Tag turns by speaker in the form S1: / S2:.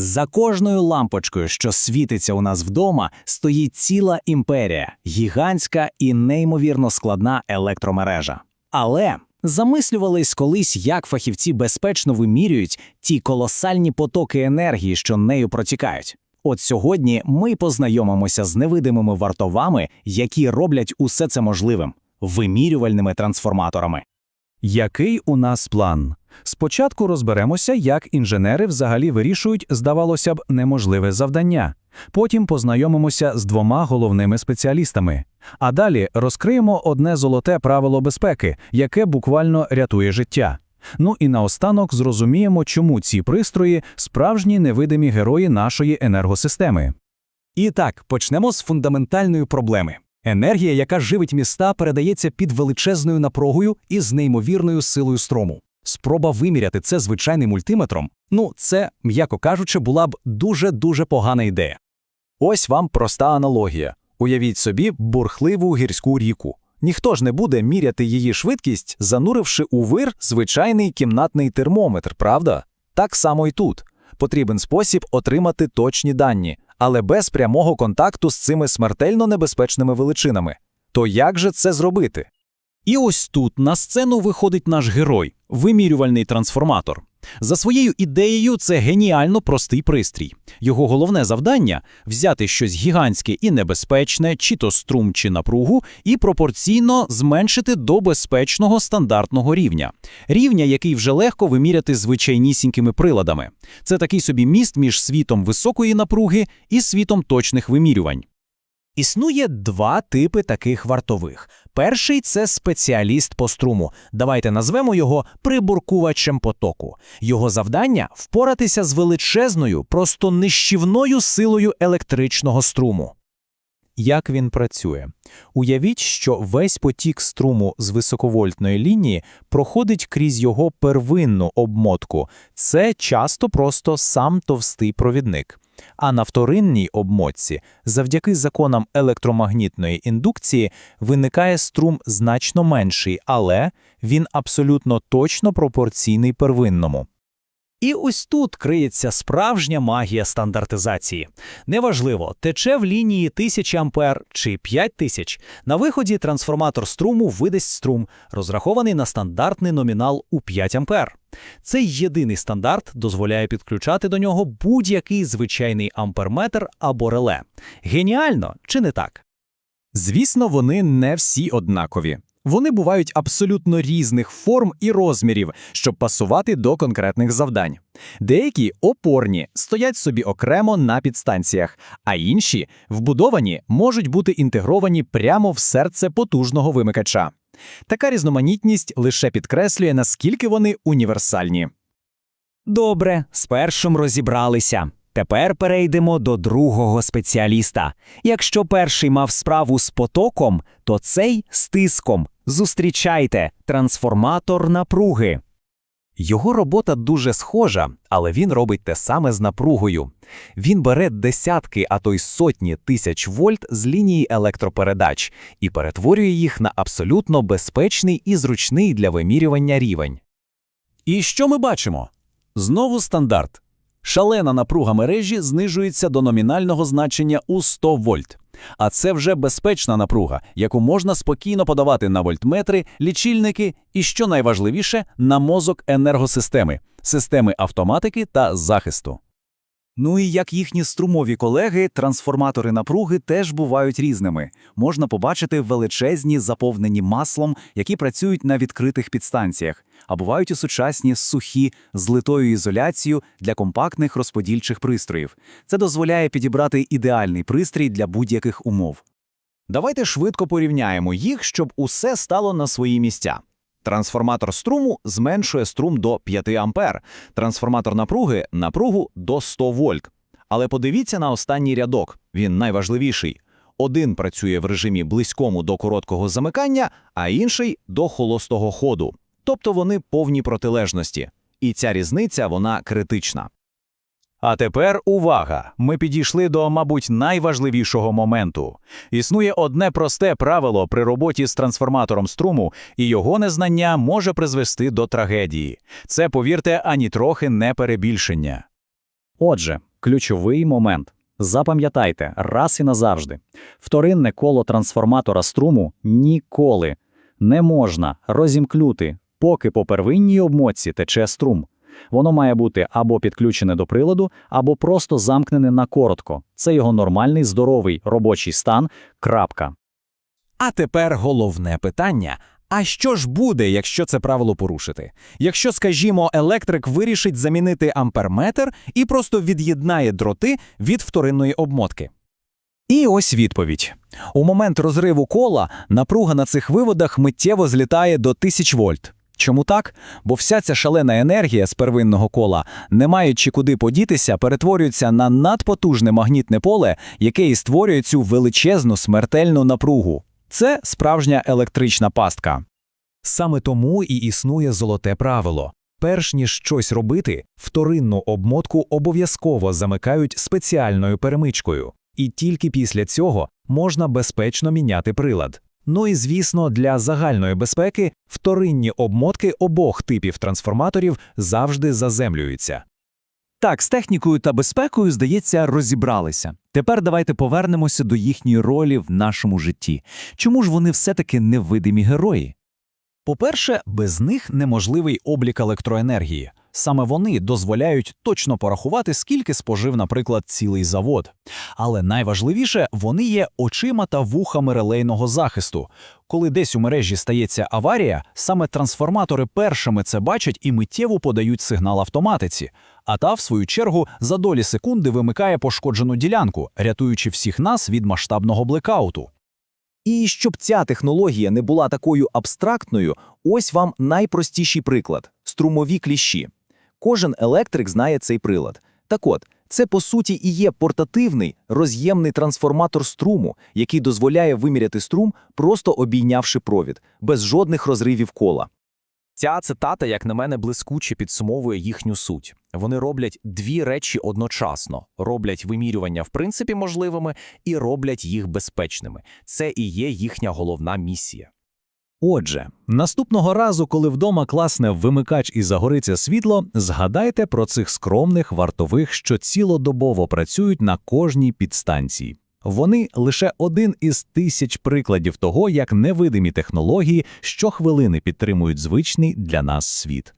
S1: За кожною лампочкою, що світиться у нас вдома, стоїть ціла імперія, гігантська і неймовірно складна електромережа. Але замислювались колись, як фахівці безпечно вимірюють ті колосальні потоки енергії, що нею протікають. От сьогодні ми познайомимося з невидимими вартовами, які роблять усе це можливим вимірювальними трансформаторами.
S2: Який у нас план? Спочатку розберемося, як інженери взагалі вирішують, здавалося б, неможливе завдання. Потім познайомимося з двома головними спеціалістами. А далі розкриємо одне золоте правило безпеки, яке буквально рятує життя. Ну і наостанок зрозуміємо, чому ці пристрої справжні невидимі герої нашої енергосистеми.
S1: І так, почнемо з фундаментальної проблеми. Енергія, яка живить міста, передається під величезною напругою і з неймовірною силою струму. Спроба виміряти це звичайним мультиметром, ну, це, м'яко кажучи, була б дуже-дуже погана ідея. Ось вам проста аналогія. Уявіть собі бурхливу гірську ріку. Ніхто ж не буде міряти її швидкість, зануривши у вир звичайний кімнатний термометр, правда? Так само і тут. Потрібен спосіб отримати точні дані, але без прямого контакту з цими смертельно небезпечними величинами. То як же це зробити? І ось тут на сцену виходить наш герой вимірювальний трансформатор. За своєю ідеєю, це геніально простий пристрій. Його головне завдання взяти щось гігантське і небезпечне, чи то струм, чи напругу, і пропорційно зменшити до безпечного стандартного рівня. Рівня, який вже легко виміряти звичайнісінькими приладами. Це такий собі міст між світом високої напруги і світом точних вимірювань. Існує два типи таких вартових. Перший це спеціаліст по струму. Давайте назвемо його прибуркувачем потоку. Його завдання впоратися з величезною, просто нищівною силою електричного струму. Як він працює? Уявіть, що весь потік струму з високовольтної лінії проходить крізь його первинну обмотку. Це часто просто сам товстий провідник. А на вторинній обмотці, завдяки законам електромагнітної індукції, виникає струм значно менший, але він абсолютно точно пропорційний первинному. І ось тут криється справжня магія стандартизації. Неважливо, тече в лінії 1000 ампер чи 5000, на виході трансформатор струму видасть струм, розрахований на стандартний номінал у 5 ампер. Цей єдиний стандарт дозволяє підключати до нього будь-який звичайний амперметр або реле. Геніально чи не так? Звісно, вони не всі однакові. Вони бувають абсолютно різних форм і розмірів, щоб пасувати до конкретних завдань. Деякі опорні стоять собі окремо на підстанціях, а інші, вбудовані, можуть бути інтегровані прямо в серце потужного вимикача. Така різноманітність лише підкреслює, наскільки вони універсальні. Добре, з першим розібралися. Тепер перейдемо до другого спеціаліста. Якщо перший мав справу з потоком, то цей з тиском. Зустрічайте трансформатор напруги. Його робота дуже схожа, але він робить те саме з напругою. Він бере десятки, а то й сотні тисяч вольт з лінії електропередач і перетворює їх на абсолютно безпечний і зручний для вимірювання рівень. І що ми бачимо? Знову стандарт. Шалена напруга мережі знижується до номінального значення у 100 вольт. А це вже безпечна напруга, яку можна спокійно подавати на вольтметри, лічильники і, що найважливіше, на мозок енергосистеми, системи автоматики та захисту. Ну і як їхні струмові колеги, трансформатори напруги теж бувають різними. Можна побачити величезні, заповнені маслом, які працюють на відкритих підстанціях, а бувають і сучасні сухі з литою ізоляцією для компактних розподільчих пристроїв. Це дозволяє підібрати ідеальний пристрій для будь-яких умов. Давайте швидко порівняємо їх, щоб усе стало на свої місця. Трансформатор струму зменшує струм до 5 ампер, трансформатор напруги напругу до 100 вольт. Але подивіться на останній рядок, він найважливіший. Один працює в режимі близькому до короткого замикання, а інший до холостого ходу. Тобто вони повні протилежності. І ця різниця вона критична. А тепер увага! Ми підійшли до, мабуть, найважливішого моменту. Існує одне просте правило при роботі з трансформатором струму, і його незнання може призвести до трагедії. Це, повірте, ані трохи не перебільшення. Отже,
S2: Ключовий момент. Запам'ятайте раз і назавжди. Вторинне коло трансформатора струму ніколи не можна розімкнути, поки по первинній обмотці тече струм. Воно має бути або підключене до приладу, або просто замкнене на коротко. Це його нормальний здоровий робочий стан. Крапка.
S1: А тепер головне питання. А що ж буде, якщо це правило порушити? Якщо, скажімо, електрик вирішить замінити амперметр і просто від'єднає дроти від вторинної обмотки? І ось відповідь. У момент розриву кола напруга на цих виводах миттєво злітає до 1000 вольт. Чому так? Бо вся ця шалена енергія з первинного кола, не маючи куди подітися, перетворюється на надпотужне магнітне поле, яке і створює цю величезну смертельну напругу. Це справжня електрична пастка. Саме тому і існує золоте правило. Перш ніж щось робити, вторинну обмотку обов'язково замикають спеціальною перемичкою, і тільки після цього можна безпечно міняти прилад. Ну і звісно, для загальної безпеки вторинні обмотки обох типів трансформаторів завжди заземлюються.
S3: Так, з технікою та безпекою, здається, розібралися. Тепер давайте повернемося до їхньої ролі в нашому житті. Чому ж вони все-таки невидимі герої?
S1: По-перше, без них неможливий облік електроенергії. Саме вони дозволяють точно порахувати, скільки спожив, наприклад, цілий завод. Але найважливіше, вони є очима та вухами релейного захисту. Коли десь у мережі стається аварія, саме трансформатори першими це бачать і миттєво подають сигнал автоматиці. А та, в свою чергу, за долі секунди вимикає пошкоджену ділянку, рятуючи всіх нас від масштабного блекауту.
S4: І щоб ця технологія не була такою абстрактною, ось вам найпростіший приклад – струмові кліщі. Кожен електрик знає цей прилад. Так от, це по суті і є портативний, роз'ємний трансформатор струму, який дозволяє виміряти струм, просто обійнявши провід, без жодних розривів кола.
S1: Ця цитата, як на мене, блискуче підсумовує їхню суть. Вони роблять дві речі одночасно: роблять вимірювання в принципі можливими і роблять їх безпечними. Це і є їхня головна місія.
S2: Отже, наступного разу, коли вдома класне вимикач і загориться світло, згадайте про цих скромних вартових, що цілодобово працюють на кожній підстанції. Вони лише один із тисяч прикладів того, як невидимі технології щохвилини підтримують звичний для нас світ.